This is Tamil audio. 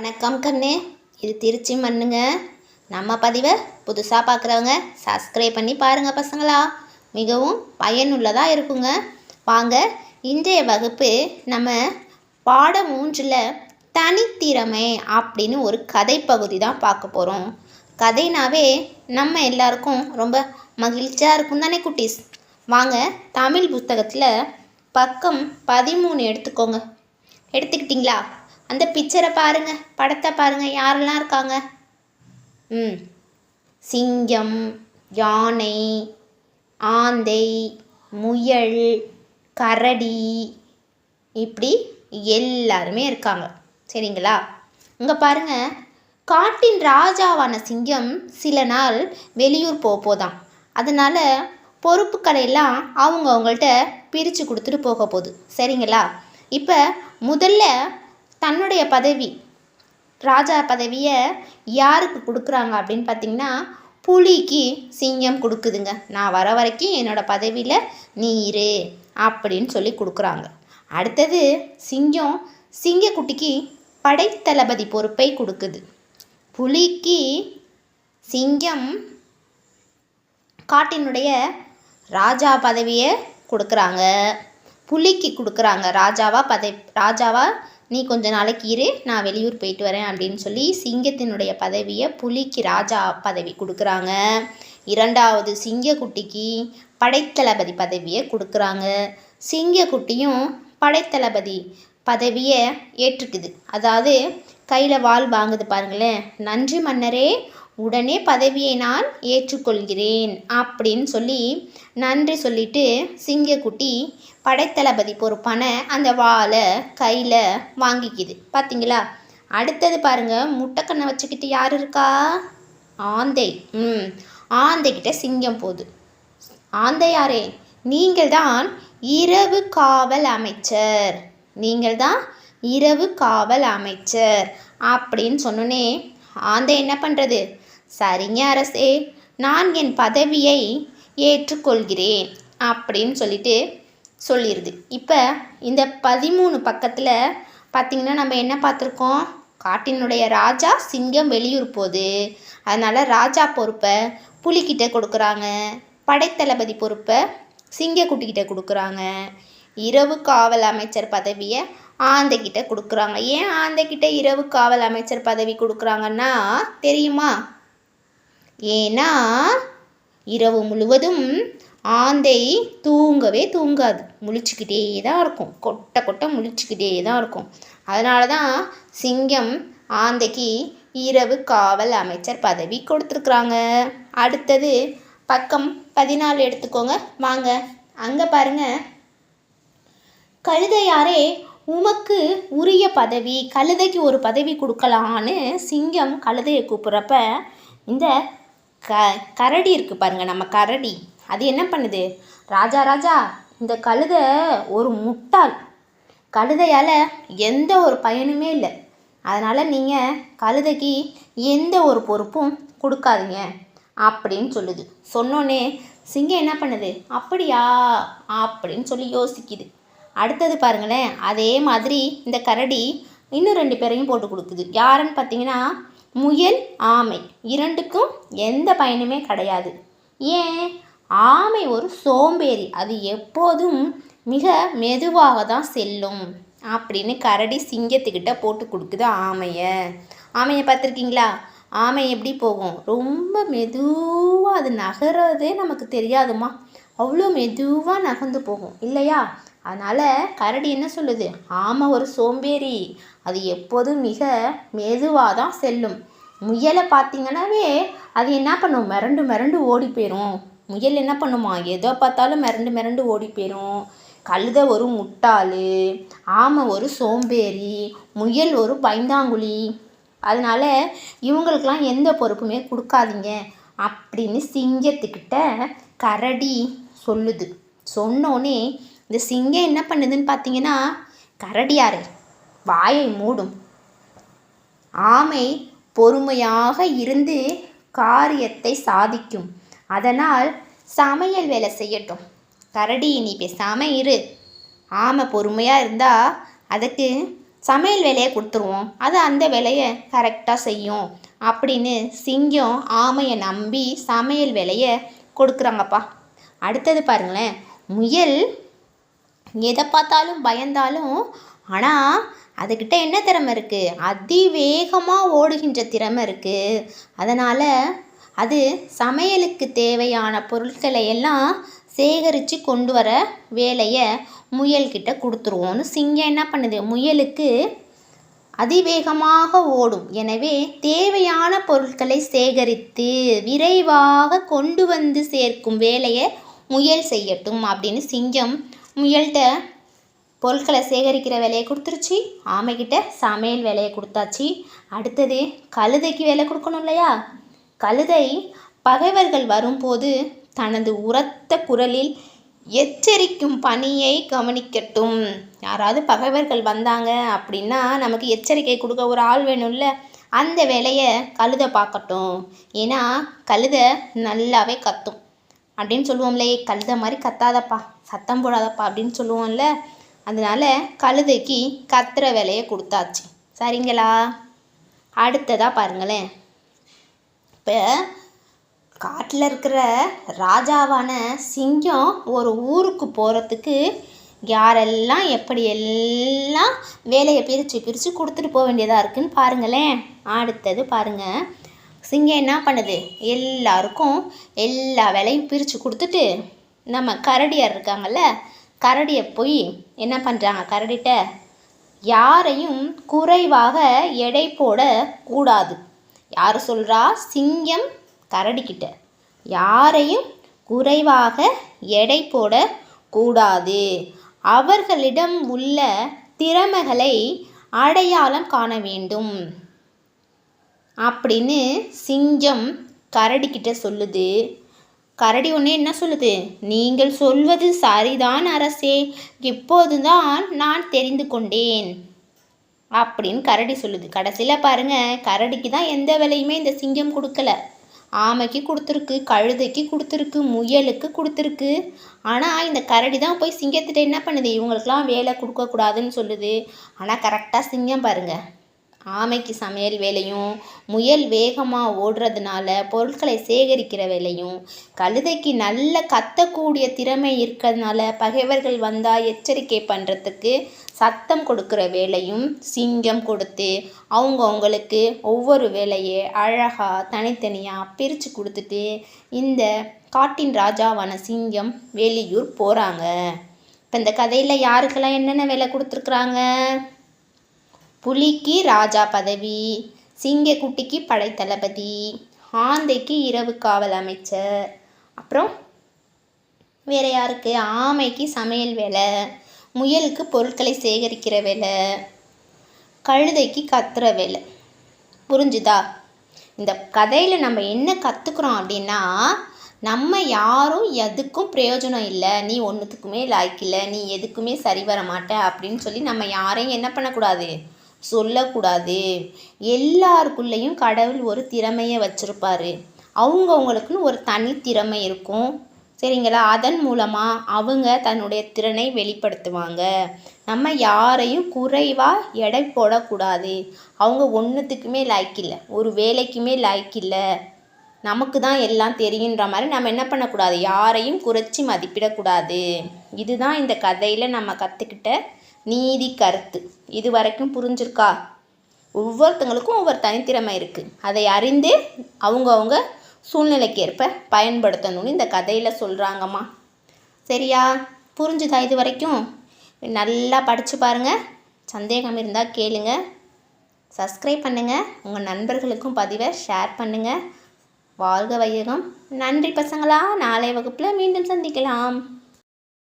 வணக்கம் கண்ணு. இது திருச்சி மண்ணுங்க. நம்ம பதிவை புதுசாக பார்க்குறவங்க சப்ஸ்கிரைப் பண்ணி பாருங்கள் பசங்களா. மிகவும் பயனுள்ளதாக இருக்குங்க. வாங்க இன்றைய வகுப்பு நம்ம பாடம் மூன்றில் தனித்திறமை அப்படின்னு ஒரு கதை பகுதி தான் பார்க்க போகிறோம் கதைனாவே நம்ம எல்லாருக்கும் ரொம்ப மகிழ்ச்சியாக இருக்கும் தானே குட்டீஸ்? வாங்க தமிழ் புத்தகத்தில் பக்கம் பதிமூணு எடுத்துக்கோங்க. எடுத்துக்கிட்டிங்களா? அந்த பிக்சரை பாருங்கள் படத்தை பாருங்கள் யாரெல்லாம் இருக்காங்க? ம். சிங்கம் யானை ஆந்தை முயல் கரடி இப்படி எல்லாருமே இருக்காங்க. சரிங்களா? இங்கே பாருங்க காட்டின் ராஜாவான சிங்கம் சில நாள் வெளியூர் போக போதாம் அதனால் பொறுப்புக்களையெல்லாம் அவங்க அவங்கள்ட்ட பிரித்து கொடுத்துட்டு போக போகுது. சரிங்களா? இப்போ முதல்ல தன்னுடைய பதவி ராஜா பதவியை யாருக்கு கொடுக்குறாங்க அப்படின்னு பார்த்தீங்கன்னா புலிக்கு சிங்கம் கொடுக்குதுங்க. நான் வர வரைக்கும் என்னோடய பதவியில் நீ இரு அப்படின்னு சொல்லி கொடுக்குறாங்க. அடுத்தது சிங்கம் சிங்கக்குட்டிக்கு படைத்தளபதி பொறுப்பை கொடுக்குது. புலிக்கு சிங்கம் காட்டினுடைய ராஜா பதவியை கொடுக்குறாங்க. புலிக்கு கொடுக்குறாங்க. ராஜாவா பதவி ராஜாவா நீ கொஞ்ச நாளைக்கு இரு நான் வெளியூர் போயிட்டு வரேன் அப்படின்னு சொல்லி சிங்கத்தினுடைய பதவியை புலிக்கு ராஜா பதவி கொடுக்குறாங்க. இரண்டாவது சிங்கக்குட்டிக்கு படைத்தளபதி பதவியை கொடுக்குறாங்க. சிங்கக்குட்டியும் படைத்தளபதி பதவியை ஏற்றுக்குது. அதாவது கையில் வாள் வாங்குது பாருங்களேன். நன்றி மன்னரே உடனே பதவியை நான் ஏற்றுக்கொள்கிறேன் அப்படின்னு சொல்லி நன்றி சொல்லிட்டு சிங்கக்குட்டி படைத்தளபதி பொறுப்பான அந்த வாளை கையில் வாங்கிக்குது. பார்த்தீங்களா அடுத்தது பாருங்கள் முட்டைக்கண்ணை வச்சுக்கிட்டு யார் இருக்கா? ஆந்தை. ம். ஆந்தைக்கிட்ட சிங்கம் போகுது. ஆந்தையாரே நீங்கள்தான் இரவு காவல் அமைச்சர். நீங்கள் தான் இரவு காவல் அமைச்சர் அப்படின்னு சொன்னோன்னே ஆந்தை என்ன பண்ணுறது சரிங்க அரசே நான் என் பதவியை ஏற்றுக்கொள்கிறேன் அப்படின்னு சொல்லிட்டு சொல்லிடுது இப்போ இந்த பதிமூணு பக்கத்தில் பார்த்திங்கன்னா நம்ம என்ன பார்த்துருக்கோம் காட்டினுடைய ராஜா சிங்கம் வெளியூர் போகுது. அதனால் ராஜா பொறுப்பை புலிக்கிட்ட கொடுக்குறாங்க. படைத்தளபதி பொறுப்பை சிங்கக்குட்டிக்கிட்ட கொடுக்குறாங்க. இரவு காவல் அமைச்சர் பதவியை ஆந்தைக்கிட்ட கொடுக்குறாங்க. ஏன் ஆந்தைக்கிட்ட இரவு காவல் அமைச்சர் பதவி கொடுக்குறாங்கன்னா தெரியுமா? ஏன்னா இரவு முழுவதும் ஆந்தை தூங்கவே தூங்காது. முழிச்சுக்கிட்டே தான் இருக்கும். கொட்டை கொட்டை முழிச்சுக்கிட்டே தான் இருக்கும். அதனால தான் சிங்கம் ஆந்தைக்கு இரவு காவல் அமைச்சர் பதவி கொடுத்துருக்குறாங்க. அடுத்தது பக்கம் பதினாலு எடுத்துக்கோங்க. வாங்க. அங்கே பாருங்க. கழுதையாரே உமக்கு உரிய பதவி கழுதைக்கு ஒரு பதவி கொடுக்கலான்னு சிங்கம் கழுதையை கூப்பிட்றப்ப இந்த க கரடி இருக்குது பாருங்க நம்ம கரடி. அது என்ன பண்ணுது? ராஜா ராஜா இந்த கழுதை ஒரு முட்டாள். கழுதையால் எந்த ஒரு பயனுமே இல்லை. அதனால் நீங்கள் கழுதைக்கு எந்த ஒரு பொறுப்பும் கொடுக்காதீங்க அப்படின்னு சொல்லுது. சொன்னோன்னே சிங்கம் என்ன பண்ணுது? அப்படியா? அப்படின்னு சொல்லி யோசிக்குது. அடுத்தது பாருங்களேன் அதே மாதிரி இந்த கரடி இன்னும் ரெண்டு பேரையும் போட்டு கொடுக்குது. யாருன்னு பார்த்தீங்கன்னா முயல் ஆமை. இரண்டுக்கும் எந்த பயனுமே கிடையாது. ஏன்? ஆமை ஒரு சோம்பேறி. அது எப்போதும் மிக மெதுவாக தான் செல்லும் அப்படின்னு கரடி சிங்கத்துக்கிட்ட போட்டு கொடுக்குது ஆமையை. ஆமையை பார்த்துருக்கீங்களா? ஆமை எப்படி போகும்? ரொம்ப மெதுவாக அது நகர்றதே நமக்கு தெரியாதுமா அவ்வளோ மெதுவாக நகர்ந்து போகும். இல்லையா? அதனால் கரடி என்ன சொல்லுது? ஆமை ஒரு சோம்பேறி. அது எப்போதும் மிக மெதுவாக தான் செல்லும். முயலை பார்த்தீங்கன்னாவே அது என்ன பண்ணும்? மிரண்டு மிரண்டு ஓடி போயிடும் முயல் என்ன பண்ணுமா? எதோ பார்த்தாலும் மிரண்டு மிரண்டு ஓடி போயிடும் கழுதை ஒரு முட்டாள். ஆமை ஒரு சோம்பேறி. முயல் ஒரு பைந்தாங்குழி. அதனால் இவங்களுக்கெல்லாம் எந்த பொறுப்புமே கொடுக்காதீங்க. அப்படின்னு சிங்கத்துக்கிட்ட கரடி சொல்லுது. சொன்னோன்னே இந்த சிங்கம் என்ன பண்ணுதுன்னு பார்த்தீங்கன்னா கரடியாரு வாயை மூடும். ஆமை பொறுமையாக இருந்து காரியத்தை சாதிக்கும். அதனால் சமையல் வேலை செய்யட்டும். கரடி நீ பேசாமல் இரு. ஆமை பொறுமையாக இருந்தால் அதுக்கு சமையல் வேலையை கொடுத்துருவோம். அது அந்த வேலையை கரெக்டாக செய்யும் அப்படின்னு சிங்கம் ஆமையை நம்பி சமையல் வேலையை கொடுக்குறாங்கப்பா. அடுத்தது பாருங்களேன். முயல் எதை பார்த்தாலும் பயந்தாலும் ஆனால் அதுக்கிட்ட என்ன திறமை இருக்குது அதிவேகமாக ஓடுகின்ற திறமை இருக்குது அதனால் அது சமையலுக்கு தேவையான பொருட்களை எல்லாம் சேகரித்து கொண்டு வர வேலையை முயல்கிட்ட கொடுத்துருவோன்னு சிங்கம் என்ன பண்ணுது? முயலுக்கு அதிவேகமாக ஓடும். எனவே தேவையான பொருட்களை சேகரித்து விரைவாக கொண்டு வந்து சேர்க்கும் வேலையை முயல் செய்யட்டும் அப்படின்னு சிங்கம் முயல்கிட்ட பொருட்களை சேகரிக்கிற வேலையை கொடுத்துருச்சு. ஆமைக்கிட்ட சமையல் வேலையை கொடுத்தாச்சு. அடுத்தது கழுதைக்கு வேலை கொடுக்கணும் இல்லையா? கழுதை பகைவர்கள் வரும்போது தனது உரத்த குரலில் எச்சரிக்கும் பணியை கவனிக்கட்டும். யாராவது பகைவர்கள் வந்தாங்க அப்படின்னா நமக்கு எச்சரிக்கை கொடுக்க ஒரு ஆள் வேணும்ல. அந்த வேலையை கழுதை பார்க்கட்டும். ஏன்னா கழுதை நல்லாவே கத்தும். அப்படின்னு சொல்லுவோம்லே கழுத கழுதை மாதிரி கத்தாதப்பா சத்தம் போடாதப்பா அப்படின்னு சொல்லுவோம்ல. அதனால கழுதைக்கு கத்துற வேலையை கொடுத்தாச்சு. சரிங்களா? அடுத்ததாக பாருங்களேன். இப்போ காட்டில் இருக்கிற ராஜாவான சிங்கம் ஒரு ஊருக்கு போகிறதுக்கு யாரெல்லாம் எப்படி எல்லாம் வேலையை பிரித்து பிரித்து கொடுத்துட்டு போக வேண்டியதாக இருக்குன்னு பாருங்களேன். அடுத்தது பாருங்கள் சிங்கம் என்ன பண்ணுது? எல்லாருக்கும் எல்லா வேலையும் பிரித்து கொடுத்துட்டு நம்ம கரடியார் இருக்காங்கல்ல கரடியை போய் என்ன பண்ணுறாங்க கரடிட்ட யாரையும் குறைவாக எடை போட கூடாது. யார் சொல்கிறா சிங்கம் கரடிக்கிட்ட யாரையும் குறைவாக எடை போட கூடாது. அவர்களிடம் உள்ள திறமைகளை அடையாளம் காண வேண்டும். அப்படின்னு சிங்கம் கரடிக்கிட்ட சொல்லுது. கரடி ஒன்று என்ன சொல்லுது? நீங்கள் சொல்வது சரிதான் அரசே. இப்போதுதான் நான் தெரிந்து கொண்டேன். அப்படின்னு கரடி சொல்லுது. கடைசியில் பாருங்கள் கரடிக்கு தான் எந்த வேலையுமே இந்த சிங்கம் கொடுக்கல. ஆமைக்கு கொடுத்துருக்கு கழுதைக்கு கொடுத்துருக்கு முயலுக்கு கொடுத்துருக்கு. ஆனால் இந்த கரடி தான் போய் சிங்கத்திட்ட என்ன பண்ணுது? இவங்களுக்கெல்லாம் வேலை கொடுக்கக்கூடாதுன்னு சொல்லுது. ஆனால் கரெக்டாக சிங்கம் பாருங்கள் ஆமைக்கு சமையல் வேலையும் முயல் வேகமாக ஓடுறதுனால பொருட்களை சேகரிக்கிற வேலையும் கழுதைக்கு நல்ல கத்தக்கூடிய திறமை இருக்கிறதுனால பகைவர்கள் வந்தால் எச்சரிக்கை பண்ணுறதுக்கு சத்தம் கொடுக்குற வேலையும் சிங்கம் கொடுத்து அவங்கவுங்களுக்கு ஒவ்வொரு வேலையை அழகாக தனித்தனியாக பிரித்து கொடுத்துட்டு இந்த காட்டின் ராஜாவான சிங்கம் வெளியூர் போகிறாங்க இப்போ இந்த கதையில் யாருக்கெல்லாம் என்னென்ன வேலை கொடுத்துருக்குறாங்க? புலிக்கு ராஜா பதவி சிங்கக்குட்டிக்கு படைத்தளபதி ஆந்தைக்கு இரவு காவல் அமைச்சர். அப்புறம் வேற யாருக்கு? ஆமைக்கு சமையல் வேலை முயலுக்கு பொருட்களை சேகரிக்கிற வேலை கழுதைக்கு கத்துற வேலை. புரிஞ்சுதா? இந்த கதையில் நம்ம என்ன கற்றுக்குறோம் அப்படின்னா நம்ம யாரும் எதுக்கும் பிரயோஜனம் இல்லை. நீ ஒன்றுத்துக்குமே லாய்க்கில்லை நீ எதுக்குமே சரி வர மாட்ட அப்படின்னு சொல்லி நம்ம யாரையும் என்ன பண்ணக்கூடாது? சொல்லக்கூடாது. எல்லாருக்குள்ளேயும் கடவுள் ஒரு திறமையை வச்சுருப்பாரு. அவங்கவுங்களுக்குன்னு ஒரு தனி திறமை இருக்கும். சரிங்களா? அதன் மூலமாக அவங்க தன்னுடைய திறனை வெளிப்படுத்துவாங்க. நம்ம யாரையும் குறைவாக எடை போடக்கூடாது. அவங்க ஒன்றுத்துக்குமே லைக் இல்லை. ஒரு வேலைக்குமே லைக் இல்லை. நமக்கு தான் எல்லாம் தெரியுன்ற மாதிரி நம்ம என்ன பண்ணக்கூடாது? யாரையும் குறைச்சி மதிப்பிடக்கூடாது. இதுதான் இந்த கதையில் நம்ம கற்றுக்கிட்ட நீதி கருத்து. இது வரைக்கும் புரிஞ்சிருக்கா? ஒவ்வொருத்தங்களுக்கும் ஒவ்வொரு தனித்திறமை இருக்குது அதை அறிந்து அவங்கவுங்க சூழ்நிலைக்கு ஏற்ப பயன்படுத்தணும்னு இந்த கதையில் சொல்கிறாங்கம்மா சரியா? புரிஞ்சுதா இது வரைக்கும்? நல்லா படித்து பாருங்கள் சந்தேகம் இருந்தால் கேளுங்க. சப்ஸ்கிரைப் பண்ணுங்கள் உங்கள் நண்பர்களுக்கும் பதிவை ஷேர் பண்ணுங்கள் வாழ்க வையகம். நன்றி பசங்களா. நாளை வகுப்பில் மீண்டும் சந்திக்கலாம்.